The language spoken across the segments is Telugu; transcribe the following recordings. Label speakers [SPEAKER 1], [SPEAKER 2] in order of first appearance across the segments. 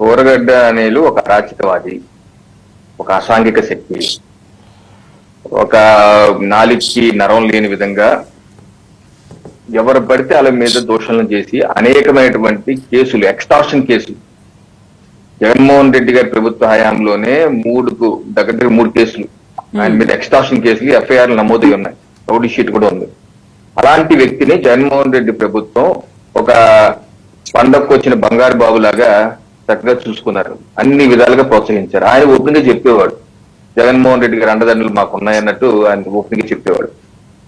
[SPEAKER 1] ఊరగడ్డ అనేలు ఒక అరాచకవాది ఒక అసాంఘిక శక్తి. ఒక నాలికి నరం లేని విధంగా ఎవరు పడితే వాళ్ళ మీద దోషణలు చేసి అనేకమైనటువంటి కేసులు ఎక్స్టార్షన్ కేసులు. జగన్మోహన్ రెడ్డి గారి ప్రభుత్వ హయాంలోనే మూడు దగ్గర దగ్గర మూడు కేసులు. ఆయన మీద ఎక్స్టార్షన్ కేసులు ఎఫ్ఐఆర్ నమోదై ఉన్నాయి. రౌడీ షీట్ కూడా ఉంది. అలాంటి వ్యక్తిని జగన్మోహన్ రెడ్డి ప్రభుత్వం ఒక పండగకు వచ్చిన బంగారు బాబు లాగా చక్కగా చూసుకున్నారు. అన్ని విధాలుగా ప్రోత్సహించారు. ఆయన ఓపెన్గా చెప్పేవాడు. జగన్మోహన్ రెడ్డి గారి అండదండలు మాకు ఉన్నాయన్నట్టు ఆయన ఓపెన్గా చెప్పేవాడు.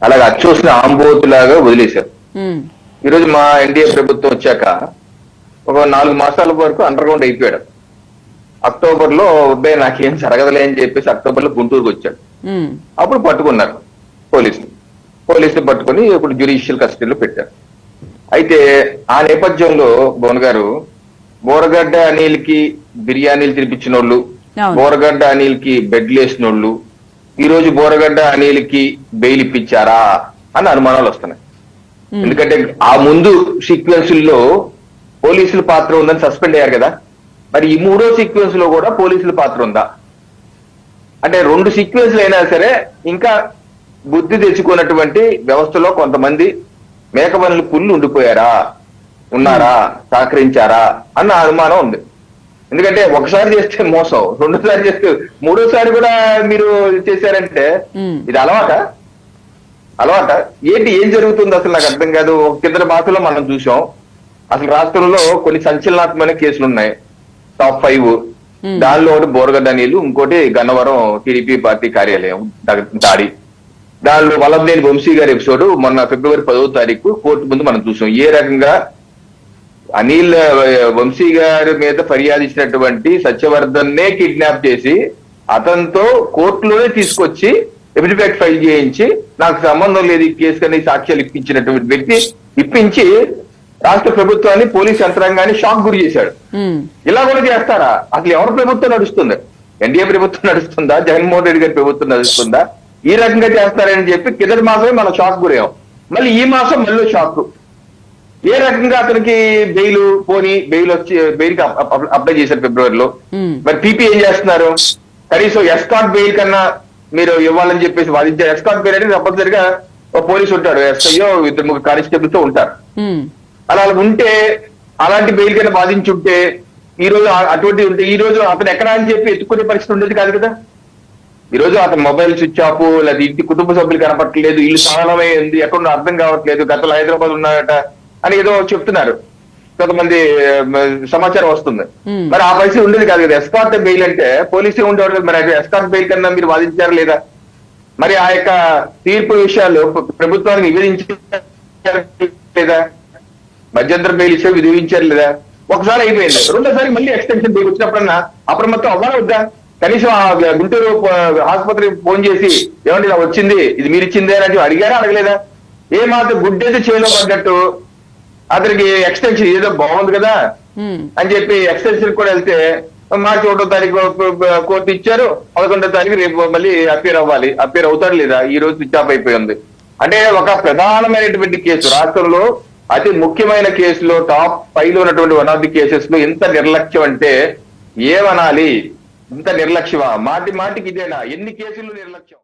[SPEAKER 1] అలాగే అచ్చోసిన ఆంబోతులాగా వదిలేశారు.
[SPEAKER 2] ఉమ్,
[SPEAKER 1] ఈ రోజు మా ఎన్డీఏ ప్రభుత్వం వచ్చాక ఒక నాలుగు మాసాల వరకు అండర్ గ్రౌండ్ అయిపోయాడు. అక్టోబర్లో అబ్బాయి నాకేం జరగదులే అని చెప్పేసి అక్టోబర్లో గుంటూరుకు వచ్చాడు. అప్పుడు పట్టుకున్నారు పోలీసులు. పోలీసులు పట్టుకుని ఇప్పుడు జ్యుడిషియల్ కస్టడీలో పెట్టారు. అయితే ఆ నేపథ్యంలో భువన్ గారు బోరగడ్డ అనిల్కి బిర్యానీలు తినిపించిన వాళ్ళు. బోరగడ్డ అనిల్కి బెడ్లు వేసిన వాళ్ళు ఈ రోజు బోరగడ్డ అనిల్కి బెయిల్ ఇప్పించారా అని అనుమానాలు వస్తున్నాయి. ఎందుకంటే ఆ ముందు సీక్వెన్స్లో పోలీసుల పాత్ర ఉందని సస్పెండ్ అయ్యారు కదా. మరి ఈ మూడో సీక్వెన్స్లో కూడా పోలీసుల పాత్ర ఉందా? అంటే రెండు సీక్వెన్స్లు అయినా సరే ఇంకా బుద్ధి తెచ్చుకున్నటువంటి వ్యవస్థలో కొంతమంది మేకవనులు పుల్లు ఉండిపోయారా? ఉన్నారా సహకరించారా అన్న అనుమానం ఉంది. ఎందుకంటే ఒకసారి చేస్తే మోసం రెండోసారి చేస్తే మూడోసారి కూడా మీరు చేశారంటే. ఇది అలవాట? అలవాట? ఏంటి ఏం జరుగుతుంది అసలు నాకు అర్థం కాదు. కింద మాసంలో మనం చూసాం. అసలు రాష్ట్రంలో కొన్ని సంచలనాత్మక కేసులు ఉన్నాయి. Top five. దానిలో ఒకటి బోరగడ్డ నీళ్ళు ఇంకోటి గన్నవరం టీడీపీ పార్టీ కార్యాలయం దాడి. దానిలో వల్లభనేని వంశీ గారి ఎపిసోడ్ మొన్న ఫిబ్రవరి పదవ తారీఖు కోర్టు ముందు మనం చూసాం. ఏ రకంగా అనిల్ వంశీ గారి మీద ఫిర్యాదు ఇచ్చినటువంటి సత్యవర్ధన్ నే కిడ్నాప్ చేసి అతనితో కోర్టులోనే తీసుకొచ్చి ఎఫిడవిట్ ఫైల్ చేయించి నాకు సంబంధం లేదు ఈ కేసు కానీ సాక్ష్యాలు ఇప్పించినటువంటి వ్యక్తి ఇప్పించి రాష్ట్ర ప్రభుత్వాన్ని పోలీస్ యంత్రాంగాన్ని షాక్ గురి చేశాడు. ఇలా కూడా చేస్తారా? అసలు ఎవరి ప్రభుత్వం నడుస్తుంది? ఎన్డీఏ ప్రభుత్వం నడుస్తుందా? జగన్మోహన్ రెడ్డి గారి ప్రభుత్వం నడుస్తుందా? ఈ రకంగా చేస్తారని చెప్పి కిందటి మాసమే మనం షాక్ గురయ్యాం. మళ్ళీ ఈ మాసం మళ్ళీ షాక్. ఏ రకంగా అతనికి బెయిల్ పోని బెయిల్ వచ్చి బెయిల్కి అప్- అప్- అప్లై చేశారు ఫిబ్రవరిలో? మరి పీపీ ఏం చేస్తున్నారు? కనీసం ఎస్కాట్ బెయిల్ కన్నా మీరు ఇవ్వాలని చెప్పేసి వాదించారు ఎస్కాట్ బెయిల్ అంటే తప్పనిసరిగా ఒక పోలీసు ఉంటాడు ఎస్ఐయో ఇద్దరు ముగ్గురు కానిస్టేబుల్తో ఉంటారు అలా ఉంటే అలాంటి బెయిల్ కింద బాధించుంటే ఈ రోజు అటువంటి ఉంటే ఈ రోజు అతను ఎక్కడ అని చెప్పి ఎత్తుకునే పరిస్థితి ఉండేది కాదు కదా? ఈ రోజు అతను మొబైల్ స్విచ్ ఆఫ్ లేదా ఇంటి కుటుంబ సభ్యులు కనపట్లేదు ఇల్లు సరళమై ఉంది ఎక్కడ అర్థం కావట్లేదు గతంలో హైదరాబాద్ ఉన్నాడట అని ఏదో చెప్తున్నారు. కొంతమంది సమాచారం వస్తుంది. మరి ఆ పరిస్థితి ఉండేది కాదు కదా. ఎస్కాట్ బెయిల్ అంటే పోలీసులు ఉండేవారు కదా మరి ఎస్కాట్ బెయిల్ కన్నా మీరు వాదించారా లేదా? మరి ఆ యొక్క తీర్పు విషయాలు ప్రభుత్వానికి నివేదించారు లేదా? మధ్యంతర బెయిల్ ఇచ్చే విధించారు లేదా? ఒకసారి అయిపోయింది. రెండోసారి మళ్ళీ ఎక్స్టెన్షన్ బెయిల్ వచ్చినప్పుడన్నా అప్రమత్తం అవ్వాలా వద్దా? కనీసం ఆ గుంటూరు ఆసుపత్రికి ఫోన్ చేసి ఇలా వచ్చింది ఇది మీరు ఇచ్చిందే అని అడిగారా అడగలేదా? ఏ మాత్రం గుడ్డేది చేలో పడ్డట్టు అతనికి ఎక్స్టెన్షన్ ఏదో బాగుంది కదా అని చెప్పి ఎక్స్టెన్షన్ కూడా వెళ్తే మార్చి ఒకటో తారీఖు కోర్టు ఇచ్చారు పదకొండో తారీఖు రేపు మళ్ళీ అపీర్ అవ్వాలి. అపీర్ అవుతాడు లేదా? ఈ రోజు స్విచ్ ఆఫ్ అయిపోయి ఉంది. అంటే ఒక ప్రధానమైనటువంటి కేసు. రాష్ట్రంలో అతి ముఖ్యమైన కేసులో టాప్ ఫైవ్లో ఉన్నటువంటి వన్ ఆఫ్ ది కేసెస్లో ఎంత నిర్లక్ష్యం అంటే ఏమనాలి? ఇంత నిర్లక్ష్యమా? మాటి మాటికి ఇదేనా? ఎన్ని కేసులు నిర్లక్ష్యం?